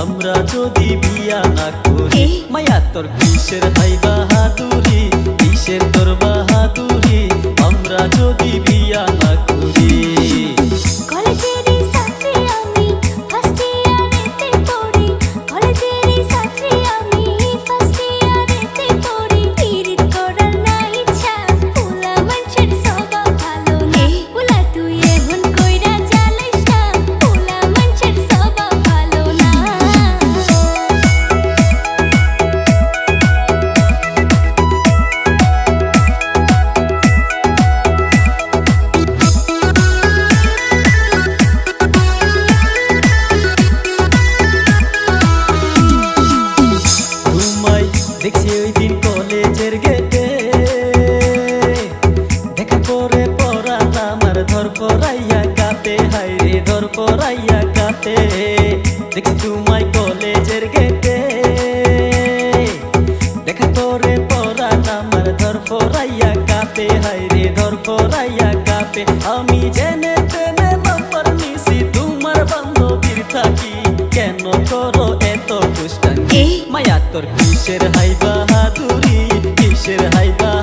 আমরা যদি বিয়া না করি মায়া তোর কিসের ভাই বাহাদুরি? কিসের তোর বাহাদুরি? ওই গেটে। দেখা করে পড়াল আমার ধর পড়াইয়া কাতে হাই রে, ধর পড়াইয়া কাতে দেখছি তোমায় কলেজের গেটে। দেখা করে পড়াল আমার ধর পড়াইয়া কাতে হাই রে, ধর পড়াইয়া কাতে আমি জেনে মায়া তোর কিসের হাই বাহাদুরি? কিসের হাই বাহাদুরি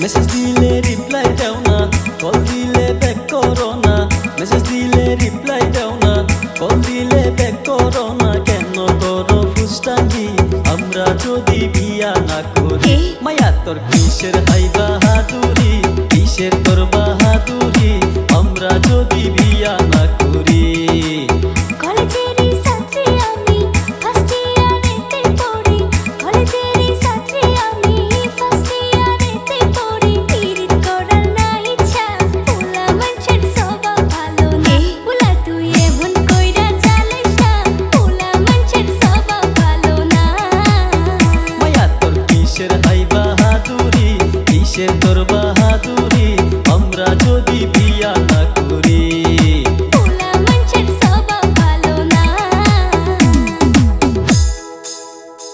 মেসেজ দিলে রিপ্লাই দেও না কল দিলে ব্যাক করো না। মেসেজ দিলে রিপ্লাই দেও না কল দিলে ব্যাক করো না। কেন করো ফুস্টাঙ্গি আমরা যদি বিয়া না করি মায়া তোর কিসের হাইবা হাতুরি কিসের